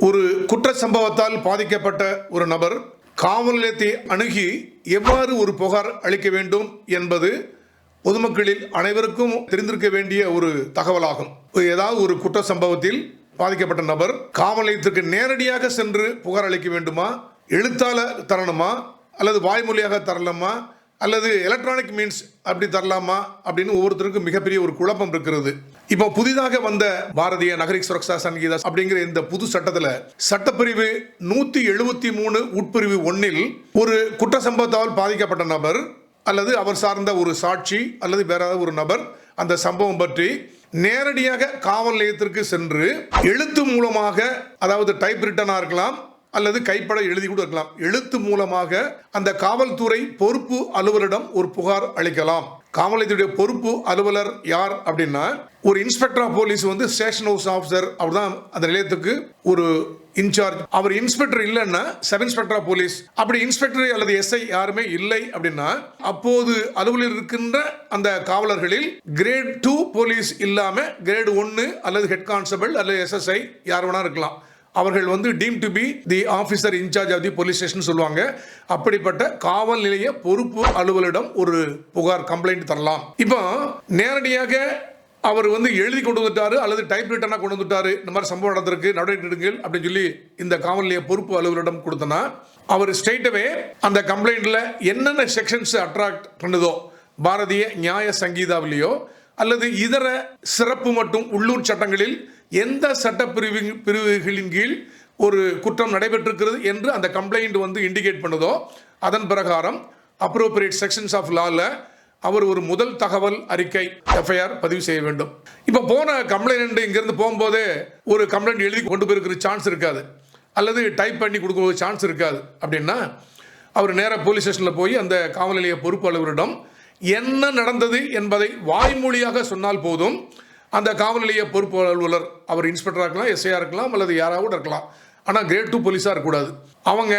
ஒரு குற்ற சம்பவத்தால் பாதிக்கப்பட்ட ஒரு நபர் காவல் நிலையத்தை அணுகி எவ்வாறு ஒரு புகார் அளிக்க வேண்டும் என்பது பொதுமக்களில் அனைவருக்கும் தெரிந்திருக்க வேண்டிய ஒரு தகவலாகும். ஏதாவது ஒரு குற்ற சம்பவத்தில் பாதிக்கப்பட்ட நபர் காவல் நிலையத்திற்கு நேரடியாக சென்று புகார் அளிக்க வேண்டுமா? எழுத்தால தரணுமா? அல்லது வாய்மொழியாக தரலாமா அல்லது எலக்ட்ரானிக் மீன்ஸ் அப்படி தரலாமா அப்படின்னு ஒவ்வொருத்தருக்கும் மிகப்பெரிய ஒரு குழப்பம் இருக்கிறது. இப்போ புதிதாக வந்த பாரதிய நகரிக் சுரக்ஷா சங்கீதா அப்படிங்கிற இந்த புது சட்டத்தில் சட்டப்பிரிவு நூத்தி எழுபத்தி மூணு உட்பிரிவு ஒன்னில் ஒரு குற்ற சம்பவத்தால் பாதிக்கப்பட்ட நபர் அல்லது அவர் சார்ந்த ஒரு சாட்சி அல்லது வேற ஒரு நபர் அந்த சம்பவம் பற்றி நேரடியாக காவல் நிலையத்திற்கு சென்று எழுத்து மூலமாக அதாவது டைப் ரிட்டனாக இருக்கலாம் அல்லது கைப்பட எழுதி கூட இருக்கலாம். எழுத்து மூலமாக அந்த காவல்துறை பொறுப்பு அலுவலரிடம் ஒரு புகார் அளிக்கலாம். காவல் நிலையத்துடைய பொறுப்பு அலுவலர் யார் அப்படின்னா ஒரு இன்ஸ்பெக்டர் ஆஃப் போலீஸ் வந்து ஸ்டேஷன் ஹவுஸ் ஆஃபீஸர் அப்படிதான் அந்த நிலையத்துக்கு ஒரு இன்சார்ஜ். அவர் இன்ஸ்பெக்டர் இல்லைன்னா சப் இன்ஸ்பெக்டர் ஆஃப் போலீஸ். அப்படி இன்ஸ்பெக்டர் அல்லது எஸ்ஐ யாருமே இல்லை அப்படின்னா அப்போது அலுவலர் இருக்கின்ற அந்த காவலர்களில் கிரேட் டூ போலீஸ் இல்லாம கிரேட் ஒன்னு அல்லது ஹெட் கான்ஸ்டபிள் அல்லது எஸ்எஸ்ஐ யார் வேணா இருக்கலாம். அவர்கள் வந்து deemed to be the officer incharge of the police station சொல்லுவாங்க. அப்படிப்பட்ட காவல் நிலைய பொறுப்பு அலுவலிடம் ஒரு புகார் கம்ப்ளைண்ட் தரலாம். இப்போ நேரடியாக அவர் வந்து எழுதி கொண்டு வந்துட்டாரு அல்லது டைப் ரிட்டனாக கொண்டு வந்துட்டாரு இந்த மாதிரி சம்பவம் நடந்திருக்கு நடவடிக்கை எடுங்கள் அப்படின்னு சொல்லி இந்த காவல் நிலைய பொறுப்பு அலுவலரிடம் கொடுத்தனா அவர் ஸ்ட்ரெயிட்டவே அந்த கம்ப்ளைண்ட்டில் என்னென்ன செக்ஷன்ஸ் அட்ராக்ட் பண்ணுதோ பாரதிய நியாய சங்கீதாவிலேயோ அல்லது இதர சிறப்பு மற்றும் உள்ளூர் சட்டங்களில் எந்த சட்ட பிரிவு பிரிவுகளின் கீழ் ஒரு குற்றம் நடைபெற்றிருக்கிறது என்று அந்த கம்ப்ளைண்ட் வந்து இண்டிகேட் பண்ணுதோ அதன் பிரகாரம் அப்ரோப்ரியேட் செக்ஷன்ஸ் ஆஃப் லாவில் அவர் ஒரு முதல் தகவல் அறிக்கை எஃப்ஐஆர் பதிவு செய்ய வேண்டும். இப்போ போன கம்ப்ளைண்ட் இங்கேருந்து போகும்போதே ஒரு கம்ப்ளைண்ட் எழுதி கொண்டு போயிருக்கிற சான்ஸ் இருக்காது. அல்லது டைப் பண்ணி கொடுக்குற சான்ஸ் இருக்காது. அப்படின்னா அவர் நேராக போலீஸ் ஸ்டேஷனில் போய் அந்த காவல் நிலைய பொறுப்பு என்ன நடந்தது என்பதை வாய்மொழியாக சொன்னால் போதும் அந்த காவல் நிலைய பொறுப்பு அலுவலர் அவர் இன்ஸ்பெக்டராக இருக்கலாம் எஸ்ஐயாக இருக்கலாம் அல்லது யாராவது இருக்கலாம். ஆனால் கிரேட் டூ போலீஸாக இருக்கக்கூடாது. அவங்க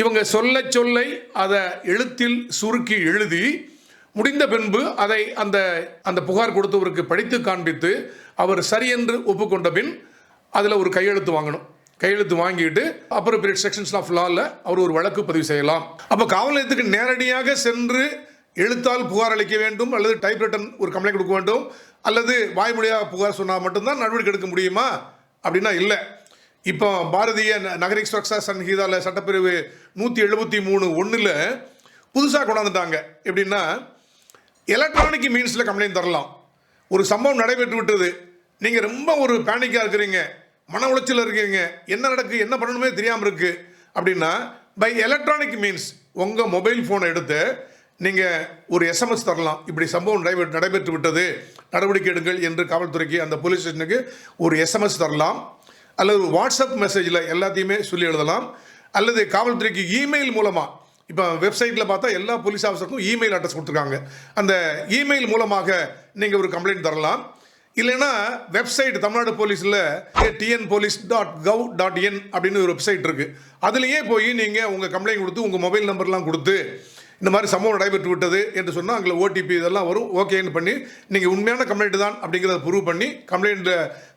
இவங்க சொல்ல சொல்லை அதை எழுத்தில் சுருக்கி எழுதி முடிந்த பின்பு அதை அந்த அந்த புகார் கொடுத்தவருக்கு படித்து காண்பித்து அவர் சரி என்று ஒப்புக்கொண்ட பின் அதில் ஒரு கையெழுத்து வாங்கணும். கையெழுத்து வாங்கிட்டு அப்புறம் பீரியட் செக்ஷன்ஸ் ஆஃப் லாவில் அவர் ஒரு வழக்கு பதிவு செய்யலாம். அப்போ காவல் நிலையத்துக்கு நேரடியாக சென்று எழுத்தால் புகார் அளிக்க வேண்டும் அல்லது டைப் ரிட்டன் ஒரு கம்ப்ளைண்ட் கொடுக்க வேண்டும் அல்லது வாய்மொழியாக புகார் சொன்னால் மட்டும்தான் நடவடிக்கை எடுக்க முடியுமா? அப்படின்னா இல்லை. இப்போ பாரதிய நகரிக் சுரக்ஷா சங்கீதால சட்டப்பிரிவு நூற்றி எழுபத்தி மூணு ஒன்றில் புதுசாக கொண்டாந்துட்டாங்க. எப்படின்னா எலக்ட்ரானிக் மீன்ஸில் கம்ப்ளைண்ட் தரலாம். ஒரு சம்பவம் நடைபெற்று விட்டது. நீங்கள் ரொம்ப ஒரு பேனிக்காக இருக்கிறீங்க. மன உளைச்சல் இருக்கீங்க. என்ன நடக்கு என்ன பண்ணணுமே தெரியாமல் இருக்கு. அப்படின்னா பை எலக்ட்ரானிக் மீன்ஸ் உங்கள் மொபைல் ஃபோனை எடுத்து நீங்கள் ஒரு எஸ்எம்எஸ் தரலாம். இப்படி சம்பவம் நடைபெற்று நடைபெற்று விட்டது. நடவடிக்கை எடுங்கள் என்று காவல்துறைக்கு அந்த போலீஸ் ஸ்டேஷனுக்கு ஒரு எஸ்எம்எஸ் தரலாம். அல்லது வாட்ஸ்அப் மெசேஜில் எல்லாத்தையுமே சொல்லி எழுதலாம். அல்லது காவல்துறைக்கு இமெயில் மூலமாக இப்போ வெப்சைட்டில் பார்த்தா எல்லா போலீஸ் ஆஃபீஸருக்கும் இமெயில் அட்ரஸ் கொடுத்துருக்காங்க. அந்த இமெயில் மூலமாக நீங்கள் ஒரு கம்ப்ளைண்ட் தரலாம். இல்லைன்னா வெப்சைட் தமிழ்நாடு போலீஸில் TN police dot gov dot in அப்படின்னு ஒரு வெப்சைட் இருக்குது அதுலேயே போய் நீங்கள் உங்கள் கம்ப்ளைண்ட் கொடுத்து உங்கள் மொபைல் நம்பர்லாம் கொடுத்து இந்த மாதிரி சம்பவம் நடைபெற்று விட்டது என்று சொன்னால் அங்கே ஓடிபி இதெல்லாம் வரும். ஓகேன்னு பண்ணி நீங்கள் உண்மையான கம்ப்ளைண்ட் தான் அப்படிங்கிறத ப்ரூவ் பண்ணி கம்ப்ளைண்ட்டில்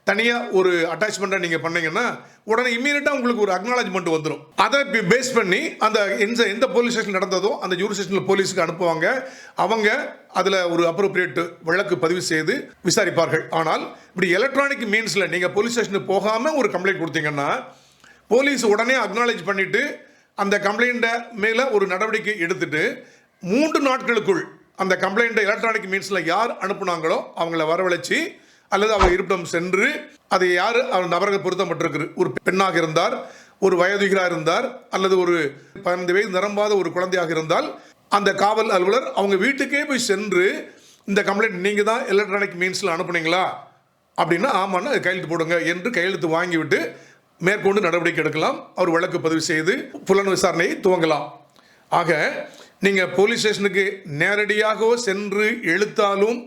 தனியாக ஒரு அட்டாச்மெண்ட்டை நீங்கள் பண்ணீங்கன்னா உடனே இம்மீடியட்டாக உங்களுக்கு ஒரு அக்னாலஜ்மெண்ட் வந்துடும் அதை பேஸ் பண்ணி அந்த எந்த எந்த போலீஸ் ஸ்டேஷன் நடந்ததோ அந்த ஜூரி ஸ்டேஷனில் போலீஸுக்கு அனுப்புவாங்க. அவங்க அதில் ஒரு அப்ரோப்ரியேட் வழக்கு பதிவு செய்து விசாரிப்பார்கள். ஆனால் இப்படி எலக்ட்ரானிக் மீன்ஸில் நீங்கள் போலீஸ் ஸ்டேஷனுக்கு போகாமல் ஒரு கம்ப்ளைண்ட் கொடுத்தீங்கன்னா போலீஸ் உடனே அக்னாலேஜ் பண்ணிவிட்டு அந்த கம்ப்ளைண்ட்டை மேலே ஒரு நடவடிக்கை எடுத்துட்டு மூன்று நாட்களுக்குள் அந்த கம்ப்ளைண்ட்டை எலக்ட்ரானிக் மீன்ஸில் யார் அனுப்புனாங்களோ அவங்கள வரவழைச்சி அல்லது அவர் இருப்பிடம் சென்று அதை யார் அவர் நபர்கள் பொருத்தப்பட்டிருக்கு ஒரு பெண்ணாக இருந்தார் ஒரு வயதுகராக இருந்தார் அல்லது ஒரு பதினைந்து வயது நிரம்பாத ஒரு குழந்தையாக இருந்தால் அந்த காவல் அலுவலர் அவங்க வீட்டுக்கே போய் சென்று இந்த கம்ப்ளைண்ட் நீங்கள் தான் எலக்ட்ரானிக் மீன்ஸில் அனுப்புனீங்களா? அப்படின்னா ஆமான்னா கையெழுத்து போடுங்க என்று கையெழுத்து வாங்கிவிட்டு மேற்கொண்டு நடவடிக்கை எடுக்கலாம். அவர் வழக்கு பதிவு செய்து புலன் விசாரணையை துவங்கலாம். ஆக நீங்கள் போலீஸ் ஸ்டேஷனுக்கு நேரடியாகவோ சென்று எழுத்தாலும்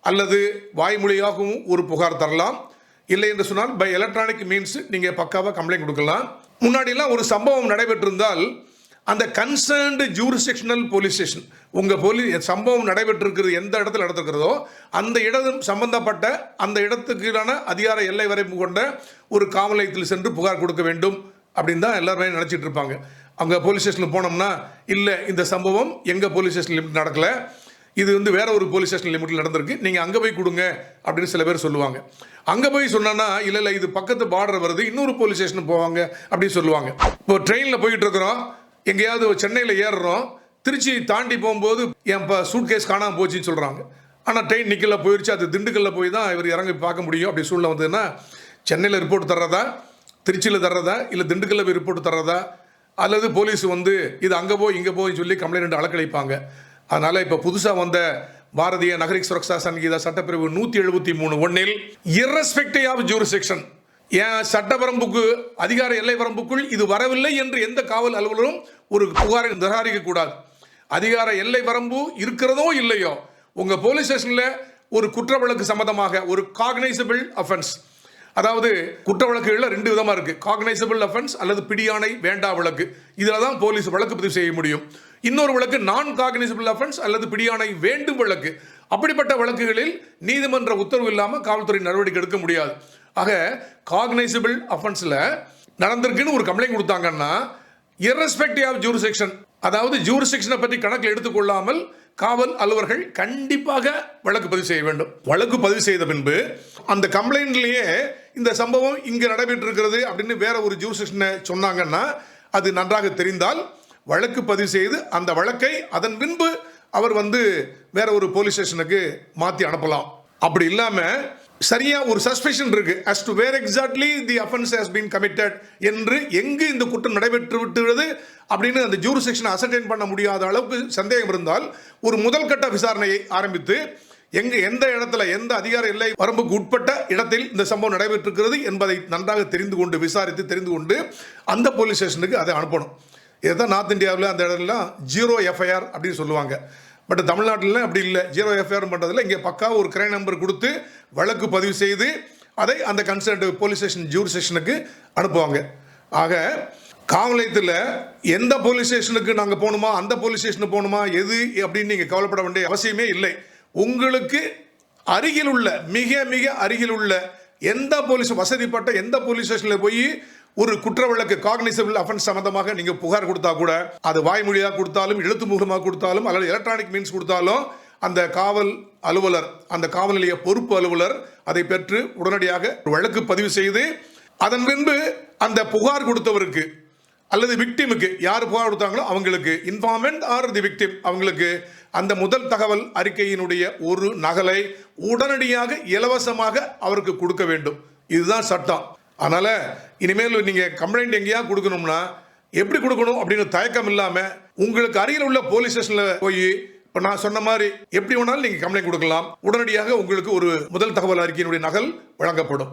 அல்லது வாய்மொழியாகவும் ஒரு புகார் தரலாம். இல்லை என்று சொன்னால் பை எலக்ட்ரானிக் மீன்ஸ் நீங்கள் பக்காவாக கம்ப்ளைண்ட் கொடுக்கலாம். முன்னாடிலாம் ஒரு சம்பவம் நடைபெற்றிருந்தால் அந்த கன்சர்ன்டு ஜூரிசெக்ஷனல் போலீஸ் ஸ்டேஷன் உங்கள் போலீஸ் சம்பவம் நடைபெற்றிருக்கிறது எந்த இடத்துல நடந்திருக்கிறதோ அந்த இடம் சம்பந்தப்பட்ட அந்த இடத்துக்கான அதிகார எல்லை வரைப்பு கொண்ட ஒரு காவல் நிலையத்தில் சென்று புகார் கொடுக்க வேண்டும் அப்படின்னு தான் எல்லாருமே நினச்சிட்டு இருப்பாங்க. அங்கே போலீஸ் ஸ்டேஷனில் போனோம்னா இல்லை இந்த சம்பவம் எங்கள் போலீஸ் ஸ்டேஷன் லிமிட் நடக்கல. இது வந்து வேற ஒரு போலீஸ் ஸ்டேஷன் லிமிட்டில் நடந்திருக்கு. நீங்கள் அங்கே போய் கொடுங்க அப்படின்னு சில பேர் சொல்லுவாங்க. அங்கே போய் சொன்னா இல்லை இல்லை இது பக்கத்து பார்டர் வருது இன்னொரு போலீஸ் ஸ்டேஷனுக்கு போவாங்க அப்படின்னு சொல்லுவாங்க. இப்போ ட்ரெயினில் போயிட்டு இருக்கிறோம் எங்கேயாவது சென்னையில் ஏறுறோம் திருச்சி தாண்டி போகும்போது என் இப்போ சூட்கேஸ் காணாமல் போச்சுன்னு சொல்கிறாங்க ஆனால் ட்ரெயின் நிக்கலில் போயிடுச்சு அது திண்டுக்கல்ல போய் தான் இவர் இறங்கி பார்க்க முடியும். அப்படி சூழ்நிலை வந்ததுன்னா சென்னையில் ரிப்போர்ட் தர்றதா? திருச்சியில் தர்றதா? இல்லை திண்டுக்கல்ல போய் ரிப்போர்ட் தர்றதா? அல்லது போலீஸ் வந்து இது அங்கே போய் இங்கே போய் சொல்லி கம்ப்ளைண்ட் அலக்கழிப்பாங்க. அதனால் இப்போ புதுசாக வந்த பாரதிய நகரிக் சுரக்ஷா சங்கீதா சட்டப்பிரிவு நூற்றி எழுபத்தி மூணு ஒன்றில் இரஸ்பெக்டிவ் ஆஃப் ஜூரிசெக்ஷன் என் சட்டவரம்புக்கு அதிகார எல்லை வரம்புக்குள் இது வரவில்லை என்று எந்த காவல் அலுவலரும் ஒரு புகாரை நிராகரிக்க கூடாது அதிகார எல்லை வரம்பு இருக்கிறதோ இல்லையோ உங்கள் போலீஸ் ஸ்டேஷனில் ஒரு குற்ற வழக்கு சம்பந்தமாக ஒரு காக்னைசபிள் அஃபென்ஸ் அதாவது குற்ற வழக்குகளில் ரெண்டு விதமாக இருக்குது காக்னைசபிள் அஃபென்ஸ் அல்லது பிடியானை வேண்டா வழக்கு. இதில் தான் போலீஸ் வழக்கு பதிவு செய்ய முடியும். இன்னொரு வழக்கு நான் காக்னைசபிள் அஃபென்ஸ் அல்லது பிடியாணை வேண்டும் வழக்கு. அப்படிப்பட்ட வழக்குகளில் நீதிமன்ற உத்தரவு இல்லாமல் காவல்துறை நடவடிக்கை எடுக்க முடியாது. ஆக காக்னைசபிள் அஃபென்ஸில் நடந்திருக்குன்னு ஒரு கம்ப்ளைண்ட் கொடுத்தாங்கன்னா இரஸ்பெக்டிவ் ஆஃப் ஜூரிசெக்ஷன் அதாவது ஜூரிசெக்ஷனை பற்றி கணக்கில் எடுத்துக்கொள்ளாமல் காவல் அலுவலர்கள் கண்டிப்பாக வழக்கு பதிவு செய்ய வேண்டும். வழக்கு பதிவு செய்த பின்பு அந்த கம்ப்ளைண்ட்லேயே இந்த சம்பவம் இங்கே நடைபெற்றிருக்கிறது அப்படின்னு வேற ஒரு ஜூரிசெக்ஷனை சொன்னாங்கன்னா அது நன்றாக தெரிந்தால் வழக்கு பதிவு செய்து அந்த வழக்கை அதன் பின்பு அவர் வந்து வேற ஒரு போலீஸ் ஸ்டேஷனுக்கு மாற்றி அனுப்பலாம். அப்படி இல்லாமல் சரியா ஒரு சஸ்பெஷன் இருக்கு. As to where exactly the offence has been committed என்று எங்கு இந்த குற்றம் நடைபெற்று விட்டுள்ளது அப்படின்னு அந்த ஜூரி செக்ஷனை அசர்டைன் பண்ண முடியாத அளவுக்கு சந்தேகம் இருந்தால் ஒரு முதல் கட்ட விசாரணையை ஆரம்பித்து எங்கு எந்த இடத்துல எந்த அதிகார எல்லை வரம்புக்கு உட்பட்ட இடத்தில் இந்த சம்பவம் நடைபெற்றிருக்கிறது என்பதை நன்றாக தெரிந்து கொண்டு விசாரித்து தெரிந்து கொண்டு அந்த போலீஸ் ஸ்டேஷனுக்கு அதை அனுப்பணும். இதுதான் நார்த் இந்தியாவில் அந்த இடத்துலலாம் ஜீரோ எஃப்ஐஆர் அப்படின்னு சொல்லுவாங்க. பட் தமிழ்நாட்டில் அப்படி இல்லை. ஜீரோ எஃப்ஐஆர் பண்ணுறதில்ல இங்கே பக்கா ஒரு கிரை நம்பர் கொடுத்து வழக்கு பதிவு செய்து அதை அந்த கன்சல்ட் போலீஸ் ஸ்டேஷன் ஜூரி ஸ்டேஷனுக்கு அனுப்புவாங்க. ஆக காவல் நிலையத்தில் எந்த போலீஸ் ஸ்டேஷனுக்கு நாங்கள் போகணுமா அந்த போலீஸ் ஸ்டேஷனுக்கு போகணுமா எது அப்படின்னு நீங்கள் கவலைப்பட வேண்டிய அவசியமே இல்லை. உங்களுக்கு அருகில் உள்ள மிக மிக அருகில் உள்ள எந்த போலீஸ் வசதிப்பட்ட எந்த போலீஸ் ஸ்டேஷனில் போய் ஒரு குற்ற வழக்கு காக்னிசபிள் அஃபென்ஸ் சம்பந்தமாக நீங்க புகார் கொடுத்தா கூட அது வாய்மொழியாக கொடுத்தாலும் எழுத்து மூலமாக கொடுத்தாலும் அல்லது எலக்ட்ரானிக் மீன்ஸ் கொடுத்தாலும் அந்த காவல் அலுவலர் அந்த காவல் நிலைய பொறுப்பு அலுவலர் அதை பெற்று உடனடியாக வழக்கு பதிவு செய்து அதன் பின்பு அந்த புகார் கொடுத்தவருக்கு அல்லது விக்டிமுக்கு யார் புகார் கொடுத்தாங்களோ அவங்களுக்கு இன்ஃபார்மெண்ட் ஆர் தி விக்டிம் அவங்களுக்கு அந்த முதல் தகவல் அறிக்கையினுடைய ஒரு நகலை உடனடியாக இலவசமாக அவருக்கு கொடுக்க வேண்டும். இதுதான் சட்டம். அதனால் இனிமேல் நீங்கள் கம்ப்ளைண்ட் எங்கேயா கொடுக்கணும்னா எப்படி கொடுக்கணும் அப்படின்னு தயக்கம் இல்லாமல் உங்களுக்கு அருகில் உள்ள போலீஸ் ஸ்டேஷனில் போய் இப்போ நான் சொன்ன மாதிரி எப்படி வேணாலும் நீங்கள் கம்ப்ளைண்ட் கொடுக்கலாம். உடனடியாக உங்களுக்கு ஒரு முதல் தகவல் அறிக்கையினுடைய நகல் வழங்கப்படும்.